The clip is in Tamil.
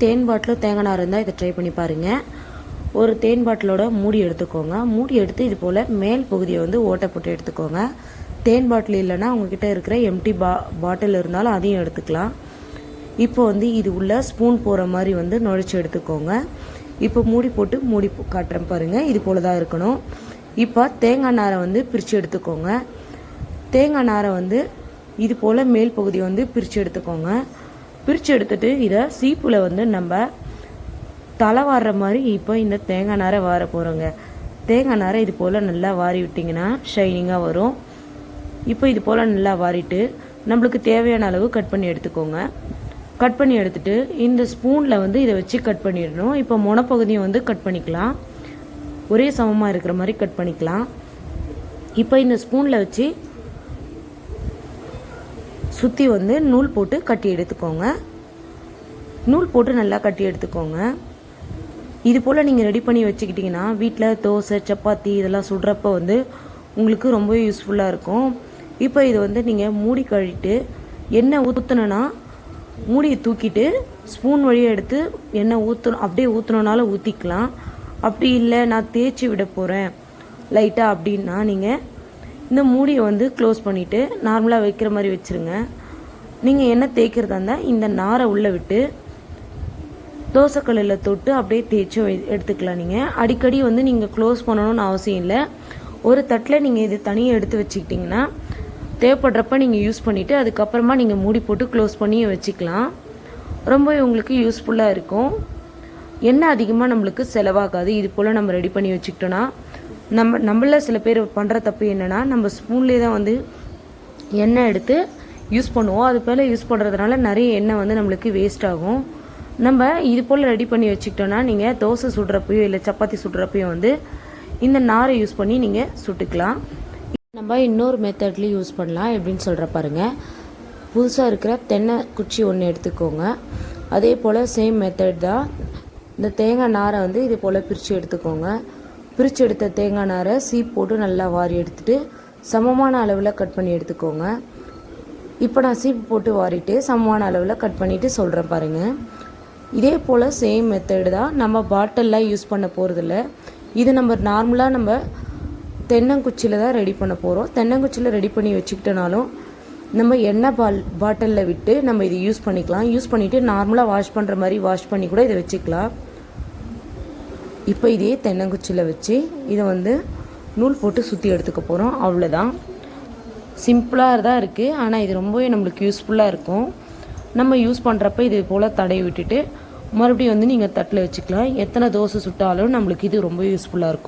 தேன் பாட்டிலும் தேங்காய் நார் இருந்தால் இதை ட்ரை பண்ணி பாருங்கள் ஒரு தேன் பாட்டிலோட மூடி எடுத்துக்கோங்க. மூடி எடுத்து இது போல் மேல் பகுதியை வந்து ஓட்டை போட்டு எடுத்துக்கோங்க. தேன் பாட்டில் இல்லைன்னா உங்ககிட்ட இருக்கிற எம்டி பா பாட்டில் இருந்தாலும் அதையும் எடுத்துக்கலாம். இப்போ வந்து இது உள்ள ஸ்பூன் போகிற மாதிரி வந்து நுழைச்சி எடுத்துக்கோங்க. இப்போ மூடி போட்டு மூடி காட்டுறேன் பாருங்கள் இது போல் தான் இருக்கணும். இப்போ தேங்காய் நாரை வந்து பிரித்து எடுத்துக்கோங்க. தேங்காய் நாரை வந்து இது போல் மேல் பகுதியை வந்து பிரித்து எடுத்துக்கோங்க. பிரித்து எடுத்துட்டு இதை சீப்பில் வந்து நம்ம தலை வாடுற மாதிரி இப்போ இந்த தேங்காய் நாரை வார போகிறோங்க தேங்காய் நாரை இது போல் நல்லா வாரி விட்டிங்கன்னா ஷைனிங்காக வரும். இப்போ இது போல் நல்லா வாரிட்டு நம்மளுக்கு தேவையான அளவு கட் பண்ணி எடுத்துக்கோங்க. கட் பண்ணி எடுத்துட்டு இந்த ஸ்பூனில் வந்து இதை வச்சு கட் பண்ணிடணும். இப்போ முனப்பகுதியும் வந்து கட் பண்ணிக்கலாம். ஒரே சமமாக இருக்கிற மாதிரி கட் பண்ணிக்கலாம். இப்போ இந்த ஸ்பூனில் வச்சு சுற்றி வந்து நூல் போட்டு கட்டி எடுத்துக்கோங்க. நூல் போட்டு நல்லா கட்டி எடுத்துக்கோங்க. இது போல் நீங்கள் ரெடி பண்ணி வச்சுக்கிட்டிங்கன்னா வீட்டில் தோசை சப்பாத்தி இதெல்லாம் சுடுறப்ப வந்து உங்களுக்கு ரொம்ப யூஸ்ஃபுல்லாக இருக்கும். இப்போ இது வந்து நீங்கள் மூடி கழிட்டு எண்ணெய் ஊற்றுனா மூடியை தூக்கிட்டு ஸ்பூன் வழியாக எடுத்து எண்ணெய் ஊற்றணும் அப்படியே ஊற்றணுனாலும் ஊற்றிக்கலாம் அப்படி இல்லை நான் தேய்ச்சி விட போகிறேன் லைட்டாக அப்படின்னா நீங்கள் இந்த மூடியை வந்து க்ளோஸ் பண்ணிவிட்டு நார்மலாக வைக்கிற மாதிரி வச்சுருங்க. நீங்கள் என்ன தேய்க்கிறதா இருந்தால் இந்த நாரை உள்ளே விட்டு தோசைக்கல்லில் தொட்டு அப்படியே தேய்ச்சி எடுத்துக்கலாம் நீங்கள் அடிக்கடி வந்து நீங்கள் க்ளோஸ் பண்ணணும்னு அவசியம் இல்லை. ஒரு தட்டில் நீங்கள் இது தனியாக எடுத்து வச்சுக்கிட்டிங்கன்னா தேவைப்படுறப்ப நீங்கள் யூஸ் பண்ணிவிட்டு அதுக்கப்புறமா நீங்கள் மூடி போட்டு க்ளோஸ் பண்ணி வச்சுக்கலாம். ரொம்ப உங்களுக்கு யூஸ்ஃபுல்லாக இருக்கும். எண்ணெய் அதிகமாக நம்மளுக்கு செலவாகாது. இது போல் நம்ம ரெடி பண்ணி வச்சுக்கிட்டோன்னா நம்ம நம்மள சில பேர் பண்ணுற தப்பு என்னென்னா நம்ம ஸ்பூன்லேயே தான் வந்து எண்ணெய் எடுத்து யூஸ் பண்ணுவோம். அது போல் யூஸ் பண்ணுறதுனால நிறைய எண்ணெய் வந்து நம்மளுக்கு வேஸ்ட் ஆகும். நம்ம இது போல் ரெடி பண்ணி வச்சுக்கிட்டோன்னா நீங்கள் தோசை சுடுறப்பையோ இல்லை சப்பாத்தி சுடுறப்பையோ வந்து இந்த நாரை யூஸ் பண்ணி நீங்கள் சுட்டுக்கலாம். நம்ம இன்னொரு மெத்தட்லேயும் யூஸ் பண்ணலாம் எப்படின்னு சொல்கிற பாருங்கள் புதுசாக இருக்கிற தென்னை குச்சி ஒன்று எடுத்துக்கோங்க. அதே போல் சேம் மெத்தட் தான். இந்த தேங்காய் நாரை வந்து இது போல் பிரித்து எடுத்துக்கோங்க. பிரித்து எடுத்த தேங்காய் நாரை சீப் போட்டு நல்லா வாரி எடுத்துட்டு சமமான அளவில் கட் பண்ணி எடுத்துக்கோங்க. இப்போ நான் சீப்பு போட்டு வாரிட்டு சமமான அளவில் கட் பண்ணிவிட்டு சொல்கிறேன் பாருங்கள் இதே போல் சேம் மெத்தடு தான் நம்ம பாட்டில்லாம் யூஸ் பண்ண போகிறதில்ல இது நம்ம நார்மலாக நம்ம தென்னங்குச்சியில் தான் ரெடி பண்ண போகிறோம் தென்னங்குச்சியில் ரெடி பண்ணி வச்சுக்கிட்டனாலும் நம்ம எண்ணெய் பால் பாட்டிலில் விட்டு நம்ம இதை யூஸ் பண்ணிக்கலாம். யூஸ் பண்ணிவிட்டு நார்மலாக வாஷ் பண்ணுற மாதிரி வாஷ் பண்ணி கூட இதை வச்சுக்கலாம். இப்போ இதே தென்னங்குச்சியில் வச்சு இதை வந்து நூல் போட்டு சுற்றி எடுத்துக்க போகிறோம் அவ்வளோதான் சிம்பிளாக தான் இருக்குது ஆனால் இது ரொம்பவே நம்மளுக்கு யூஸ்ஃபுல்லாக இருக்கும். நம்ம யூஸ் பண்ணுறப்ப இது போல் தடவி விட்டுட்டு மறுபடியும் வந்து நீங்கள் தட்டில் வச்சுக்கலாம். எத்தனை தோசை சுட்டாலும் நம்மளுக்கு இது ரொம்ப யூஸ்ஃபுல்லாக இருக்கும்.